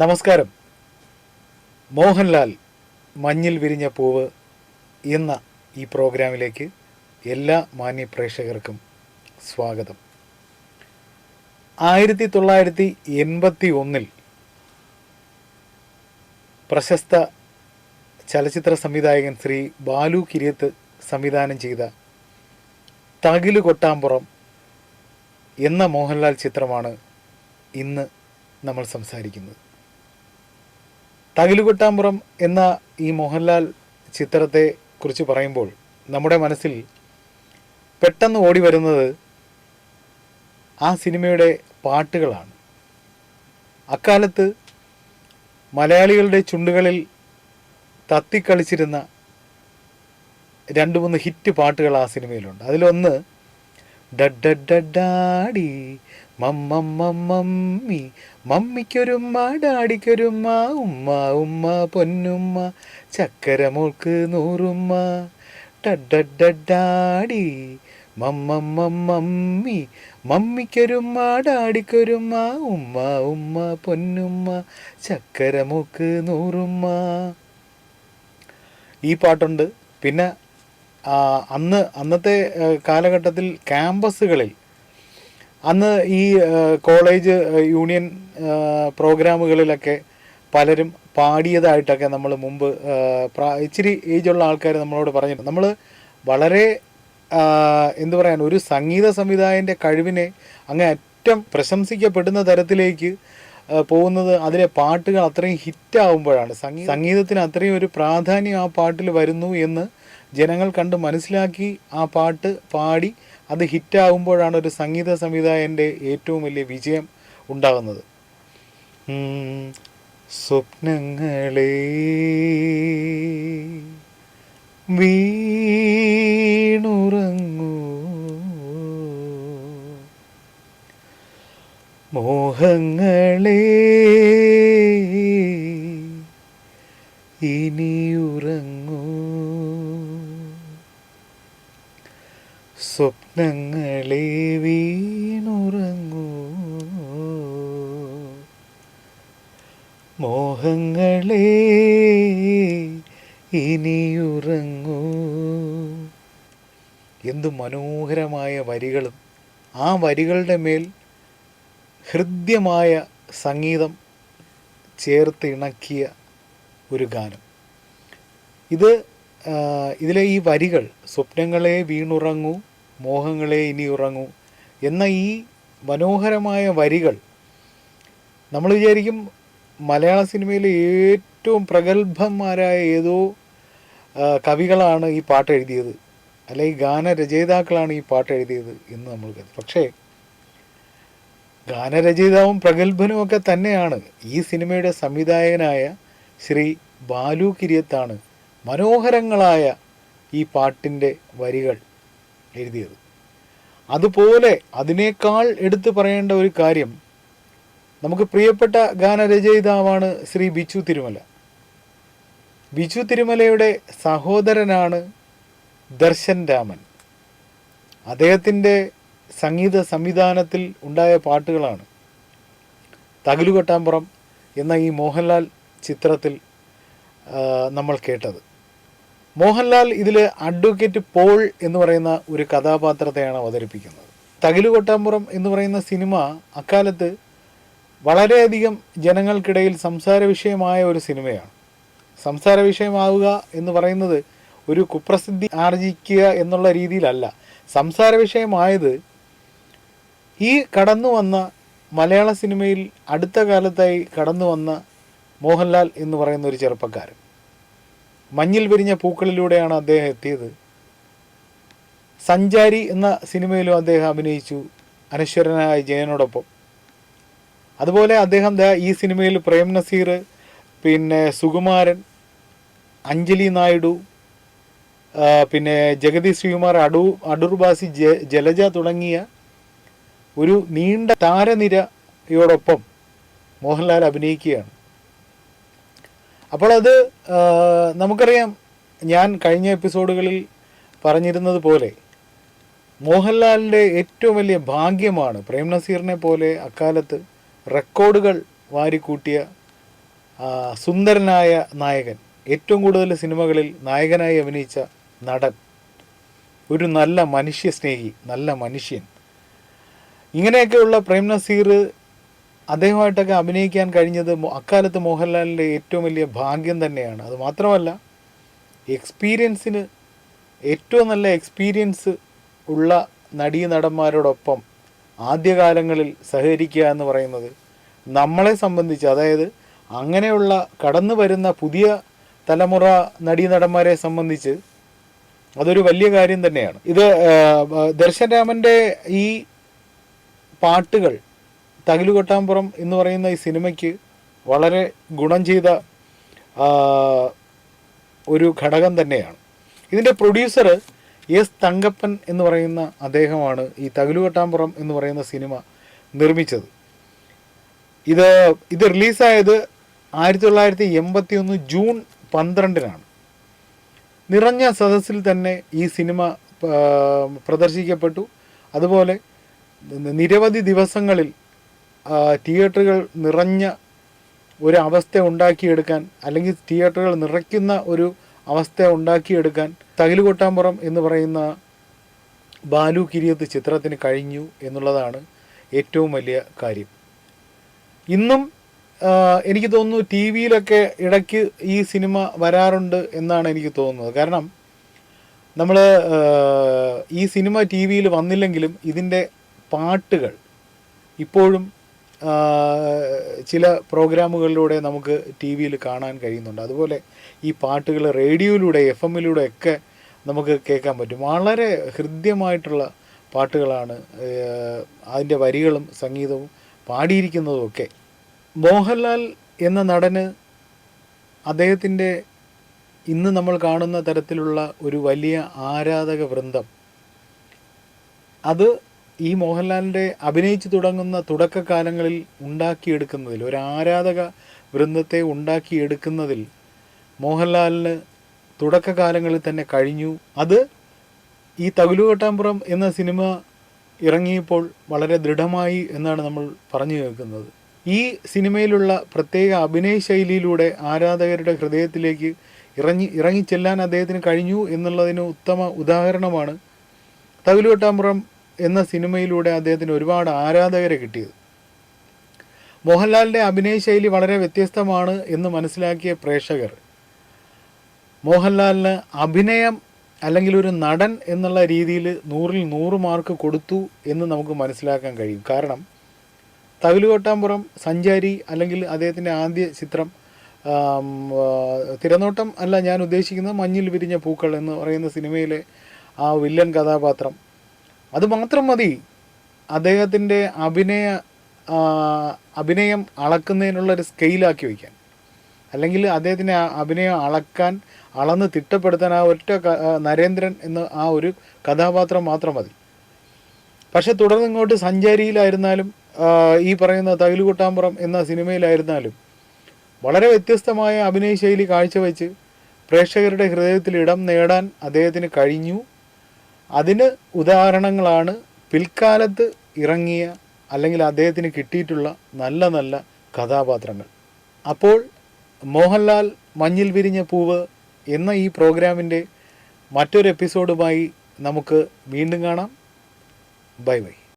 നമസ്കാരം. മോഹൻലാൽ മഞ്ഞിൽ വിരിഞ്ഞ പൂവ് എന്ന ഈ പ്രോഗ്രാമിലേക്ക് എല്ലാ മാന്യ പ്രേക്ഷകർക്കും സ്വാഗതം. ആയിരത്തി തൊള്ളായിരത്തി എൺപത്തി ഒന്നിൽ പ്രശസ്ത ചലച്ചിത്ര സംവിധായകൻ ശ്രീ ബാലു കിരിയത്ത് സംവിധാനം ചെയ്ത തകിലു കൊട്ടാമ്പുറം എന്ന മോഹൻലാൽ ചിത്രമാണ് ഇന്ന് നമ്മൾ സംസാരിക്കുന്നത്. തകിലുകൊട്ടാമ്പുറം എന്ന ഈ മോഹൻലാൽ ചിത്രത്തെ കുറിച്ച് പറയുമ്പോൾ നമ്മുടെ മനസ്സിൽ പെട്ടെന്ന് ഓടി വരുന്നത് ആ സിനിമയുടെ പാട്ടുകളാണ്. അക്കാലത്ത് മലയാളികളുടെ ചുണ്ടുകളിൽ തത്തിക്കളിച്ചിരുന്ന രണ്ട് മൂന്ന് ഹിറ്റ് പാട്ടുകൾ ആ സിനിമയിലുണ്ട്. അതിലൊന്ന് ഡഡഡഡാടി മമ്മമ്മമ്മമ്മി മമ്മിക്കൊരുമ്മ ഡാഡിക്കൊരുമ്മ ഉമ്മ ഉമ്മ പൊന്നുമ്മ ചക്കരമോൾക്ക് നൂറുമ്മ. ഡഡഡഡാടി മമ്മമ്മമ്മമ്മി മമ്മിക്കൊരുമ്മ ഡാഡിക്കൊരുമ്മ ഉമ്മ ഉമ്മ പൊന്നുമ്മ ചക്കരമോക്ക് നൂറുമ്മ. ഈ പാട്ടുണ്ട്. പിന്നെ അന്ന് അന്നത്തെ കാലഘട്ടത്തിൽ ക്യാമ്പസുകളിൽ അന്ന് ഈ കോളേജ് യൂണിയൻ പ്രോഗ്രാമുകളിലൊക്കെ പലരും പാടിയതായിട്ടൊക്കെ നമ്മൾ മുമ്പ് ഇച്ചിരി ഏജുള്ള ആൾക്കാർ നമ്മളോട് പറഞ്ഞിട്ടുണ്ട് നമ്മൾ വളരെ എന്തു പറയാൻ ഒരു സംഗീത സംവിധായകന്റെ കഴിവിനെ അങ്ങ് അറ്റം പ്രശംസിക്കപ്പെടുന്ന തരത്തിലേക്ക് പോകുന്നത് അതിലെ പാട്ടുകൾ അത്രയും ഹിറ്റാവുമ്പോഴാണ്. സംഗീ സംഗീതത്തിന് അത്രയും ഒരു പ്രാധാന്യം ആ പാട്ടിൽ വരുന്നു എന്ന് ജനങ്ങൾ കണ്ട് മനസ്സിലാക്കി ആ പാട്ട് പാടി അത് ഹിറ്റാകുമ്പോഴാണ് ഒരു സംഗീത സംവിധായകന്റെ ഏറ്റവും വലിയ വിജയം ഉണ്ടാകുന്നത്. സ്വപ്നങ്ങളെ വീണുറങ്ങൂ. മോഹങ്ങളെ ഇനിയുറങ്ങൂ. സ്വപ്നങ്ങളെ വീണുറങ്ങൂ. മോഹങ്ങളെ ഇനിയുറങ്ങൂ. എന്തു മനോഹരമായ വരികളും. ആ വരികളുടെ മേൽ ഹൃദ്യമായ സംഗീതം ചേർത്ത് ഇണക്കിയ ഒരു ഗാനം. ഇത് ഇതിലെ ഈ വരികൾ സ്വപ്നങ്ങളെ വീണുറങ്ങൂ മോഹങ്ങളെ ഇനി ഉറങ്ങൂ. എന്ന ഈ മനോഹരമായ വരികൾ നമ്മൾ വിചാരിക്കും മലയാള സിനിമയിലെ ഏറ്റവും പ്രഗത്ഭന്മാരായ ഏതോ കവികളാണ് ഈ പാട്ട് എഴുതിയത്. അല്ലെങ്കിൽ ഗാനരചയിതാക്കളാണ് ഈ പാട്ട് എഴുതിയത് എന്ന് നമ്മൾ കരുതും. പക്ഷേ ഗാനരചയിതാവും പ്രഗത്ഭനും ഒക്കെ തന്നെയാണ് ഈ സിനിമയുടെ സംവിധായകനായ ശ്രീ ബാലു കിരിയത്താണ് മനോഹരങ്ങളായ ഈ പാട്ടിന്റെ വരികൾ. എഴുതിയത്. അതുപോലെ അതിനേക്കാൾ എടുത്തു പറയേണ്ട ഒരു കാര്യം നമുക്ക് പ്രിയപ്പെട്ട ഗാനരചയിതാവാണ് ശ്രീ ബിച്ചു തിരുമല. ബിച്ചു തിരുമലയുടെ സഹോദരനാണ് ദർശൻ രാമൻ. അദ്ദേഹത്തിന്റെ സംഗീത സംവിധാനത്തിൽ ഉണ്ടായ പാട്ടുകളാണ് തകിലുകൊട്ടാമ്പുറം എന്ന ഈ മോഹൻലാൽ ചിത്രത്തിൽ നമ്മൾ കേട്ടത്. മോഹൻലാൽ ഇതിൽ അഡ്വക്കേറ്റ് പോൾ എന്ന് പറയുന്ന ഒരു കഥാപാത്രത്തെയാണ് അവതരിപ്പിക്കുന്നത്. തകിലുകൊട്ടാമ്പുറം എന്ന് പറയുന്ന സിനിമ അക്കാലത്ത് വളരെയധികം ജനങ്ങൾക്കിടയിൽ സംസാര വിഷയമായ ഒരു സിനിമയാണ്. സംസാര വിഷയമാവുക എന്ന് പറയുന്നത് ഒരു കുപ്രസിദ്ധി ആർജിക്കുക എന്നുള്ള രീതിയിലല്ല. സംസാര വിഷയമായത് ഈ കടന്നു വന്ന മലയാള സിനിമയിൽ അടുത്ത കാലത്തായി കടന്നു വന്ന മോഹൻലാൽ എന്ന് പറയുന്ന ഒരു ചെറുപ്പക്കാരൻ. മഞ്ഞിൽ വിരിഞ്ഞ പൂക്കളിലൂടെയാണ് അദ്ദേഹം എത്തിയത്. സഞ്ചാരി എന്ന സിനിമയിലും അദ്ദേഹം അഭിനയിച്ചു അനശ്വരനായ ജയനോടൊപ്പം. അതുപോലെ അദ്ദേഹം ഈ സിനിമയിൽ പ്രേം നസീർ പിന്നെ സുകുമാരൻ അഞ്ജലി നായിഡു പിന്നെ ജഗതി ശ്രീകുമാർ അടൂ അടൂർബാസി ജലജ തുടങ്ങിയ ഒരു നീണ്ട താരനിരയോടൊപ്പം മോഹൻലാൽ അഭിനയിക്കുകയാണ്. അപ്പോൾ അത് നമുക്കറിയാം ഞാൻ കഴിഞ്ഞ എപ്പിസോഡുകളിൽ പറഞ്ഞിരുന്നത് പോലെ മോഹൻലാലിന്റെ ഏറ്റവും വലിയ ഭാഗ്യമാണ് പ്രേം നസീറിനെ പോലെ അക്കാലത്ത് റെക്കോർഡുകൾ വാരിക്കൂട്ടിയ സുന്ദരനായ നായകൻ ഏറ്റവും കൂടുതൽ സിനിമകളിൽ നായകനായി അഭിനയിച്ച നടൻ ഒരു നല്ല മനുഷ്യ സ്നേഹി നല്ല മനുഷ്യൻ. ഇങ്ങനെയൊക്കെയുള്ള പ്രേം നസീർ അദ്ദേഹമായിട്ടൊക്കെ അഭിനയിക്കാൻ കഴിഞ്ഞത് അക്കാലത്ത് മോഹൻലാലിന്റെ ഏറ്റവും വലിയ ഭാഗ്യം തന്നെയാണ്. അത് മാത്രമല്ല എക്സ്പീരിയൻസിന് ഏറ്റവും നല്ല എക്സ്പീരിയൻസ് ഉള്ള നടീ നടന്മാരോടൊപ്പം ആദ്യകാലങ്ങളിൽ സഹകരിക്കുക എന്ന് പറയുന്നത് നമ്മളെ സംബന്ധിച്ച് അതായത് അങ്ങനെയുള്ള കടന്നു വരുന്ന പുതിയ തലമുറ നടീ നടന്മാരെ സംബന്ധിച്ച് അതൊരു വലിയ കാര്യം തന്നെയാണ്. ഇത് ദർശൻ രാമന്റെ ഈ പാട്ടുകൾ തകിലുകൊട്ടാമ്പുറം എന്ന് പറയുന്ന ഈ സിനിമയ്ക്ക് വളരെ ഗുണം ചെയ്ത ഒരു ഘടകം തന്നെയാണ്. ഇതിന്റെ പ്രൊഡ്യൂസർ എസ് തങ്കപ്പൻ എന്ന് പറയുന്ന അദ്ദേഹമാണ് ഈ തകിലുകൊട്ടാമ്പുറം എന്ന് പറയുന്ന സിനിമ നിർമ്മിച്ചത്. ഇത് ഇത് റിലീസായത് ആയിരത്തി തൊള്ളായിരത്തി എൺപത്തി ഒന്ന് ജൂൺ പന്ത്രണ്ടിനാണ്. നിറഞ്ഞ സദസ്സിൽ തന്നെ ഈ സിനിമ പ്രദർശിക്കപ്പെട്ടു. അതുപോലെ നിരവധി ദിവസങ്ങളിൽ തിയേറ്ററുകൾ നിറഞ്ഞ ഒരു അവസ്ഥ ഉണ്ടാക്കിയെടുക്കാൻ അല്ലെങ്കിൽ തിയേറ്ററുകൾ നിറയ്ക്കുന്ന ഒരു അവസ്ഥ ഉണ്ടാക്കിയെടുക്കാൻ തകിലുകൊട്ടാമ്പുറം എന്ന് പറയുന്ന ബാലു കിരിയത്ത് ചിത്രത്തിന് കഴിഞ്ഞു എന്നുള്ളതാണ് ഏറ്റവും വലിയ കാര്യം. ഇന്നും എനിക്ക് തോന്നുന്നു ടി വിയിലൊക്കെ ഇടയ്ക്ക് ഈ സിനിമ വരാറുണ്ട് എന്നാണ് എനിക്ക് തോന്നുന്നത്. കാരണം നമ്മൾ ഈ സിനിമ ടി വിയിൽ വന്നില്ലെങ്കിലും ഇതിന്റെ പാട്ടുകൾ ഇപ്പോഴും ചില പ്രോഗ്രാമുകളിലൂടെ നമുക്ക് ടി വിയിൽ കാണാൻ കഴിയുന്നുണ്ട്. അതുപോലെ ഈ പാട്ടുകൾ റേഡിയോയിലൂടെ എഫ് എമ്മിലൂടെ ഒക്കെ നമുക്ക് കേൾക്കാൻ പറ്റും. വളരെ ഹൃദ്യമായിട്ടുള്ള പാട്ടുകളാണ് അതിന്റെ വരികളും സംഗീതവും പാടിയിരിക്കുന്നതും ഒക്കെ. മോഹൻലാൽ എന്ന നടന് അദ്ദേഹത്തിന്റെ ഇന്ന് നമ്മൾ കാണുന്ന തരത്തിലുള്ള ഒരു വലിയ ആരാധക വൃന്ദം അത് ഈ മോഹൻലാലിന്റെ അഭിനയിച്ചു തുടങ്ങുന്ന തുടക്കകാലങ്ങളിൽ ഉണ്ടാക്കിയെടുക്കുന്നതിൽ ഒരു ആരാധക വൃന്ദത്തെ ഉണ്ടാക്കിയെടുക്കുന്നതിൽ മോഹൻലാലിന് തുടക്കകാലങ്ങളിൽ തന്നെ കഴിഞ്ഞു. അത് ഈ തകുലുകെട്ടാമ്പുറം എന്ന സിനിമ ഇറങ്ങിയപ്പോൾ വളരെ ദൃഢമായി എന്നാണ് നമ്മൾ പറഞ്ഞു കേൾക്കുന്നത്. ഈ സിനിമയിലുള്ള പ്രത്യേക അഭിനയ ശൈലിയിലൂടെ ആരാധകരുടെ ഹൃദയത്തിലേക്ക് ഇറങ്ങി ഇറങ്ങിച്ചെല്ലാൻ അദ്ദേഹത്തിന് കഴിഞ്ഞു എന്നുള്ളതിന് ഉത്തമ ഉദാഹരണമാണ് തകുലുവട്ടാമ്പുറം എന്ന സിനിമയിലൂടെ അദ്ദേഹത്തിന് ഒരുപാട് ആരാധകരെ കിട്ടിയത്. മോഹൻലാലിന്റെ അഭിനയ ശൈലി വളരെ വ്യത്യസ്തമാണ് എന്ന് മനസ്സിലാക്കിയ പ്രേക്ഷകർ മോഹൻലാലിന് അഭിനയം അല്ലെങ്കിൽ ഒരു നടൻ എന്നുള്ള രീതിയിൽ നൂറിൽ നൂറ് മാർക്ക് കൊടുത്തു എന്ന് നമുക്ക് മനസ്സിലാക്കാൻ കഴിയും. കാരണം തവിലുകൊട്ടാമ്പുറം സഞ്ചാരി അല്ലെങ്കിൽ അദ്ദേഹത്തിന്റെ ആദ്യ ചിത്രം തിരനോട്ടം അല്ല ഞാൻ ഉദ്ദേശിക്കുന്നത് മഞ്ഞിൽ വിരിഞ്ഞ പൂക്കൾ എന്ന് പറയുന്ന സിനിമയിലെ ആ വില്ലൻ കഥാപാത്രം അത് മാത്രം മതി. അദ്ദേഹത്തിന്റെ അഭിനയ അഭിനയം അളക്കുന്നതിനുള്ള ഒരു സ്കെയിലാക്കി വയ്ക്കാൻ. അല്ലെങ്കിൽ അദ്ദേഹത്തിന്റെ അഭിനയം അളക്കാൻ അളന്ന് തിട്ടപ്പെടുത്താൻ ആ ഒറ്റ നരേന്ദ്രൻ എന്ന ആ ഒരു കഥാപാത്രം മാത്രം മതി. പക്ഷെ തുടർന്ന് ഇങ്ങോട്ട് സഞ്ചാരിയിലായിരുന്നാലും ഈ പറയുന്ന തകിലുകൊട്ടാമ്പുറം എന്ന സിനിമയിലായിരുന്നാലും വളരെ വ്യത്യസ്തമായ അഭിനയ ശൈലി കാഴ്ചവെച്ച് പ്രേക്ഷകരുടെ ഹൃദയത്തിൽ ഇടം നേടാൻ അദ്ദേഹത്തിന് കഴിഞ്ഞു. അതിന് ഉദാഹരണങ്ങളാണ് പിൽക്കാലത്ത് ഇറങ്ങിയ അല്ലെങ്കിൽ അദ്ദേഹത്തിന് കിട്ടിയിട്ടുള്ള നല്ല നല്ല കഥാപാത്രങ്ങൾ. അപ്പോൾ മോഹൻലാൽ മഞ്ഞിൽ വിരിഞ്ഞ പൂവ് എന്ന ഈ പ്രോഗ്രാമിന്റെ മറ്റൊരു എപ്പിസോഡുമായി നമുക്ക് വീണ്ടും കാണാം. Bye bye.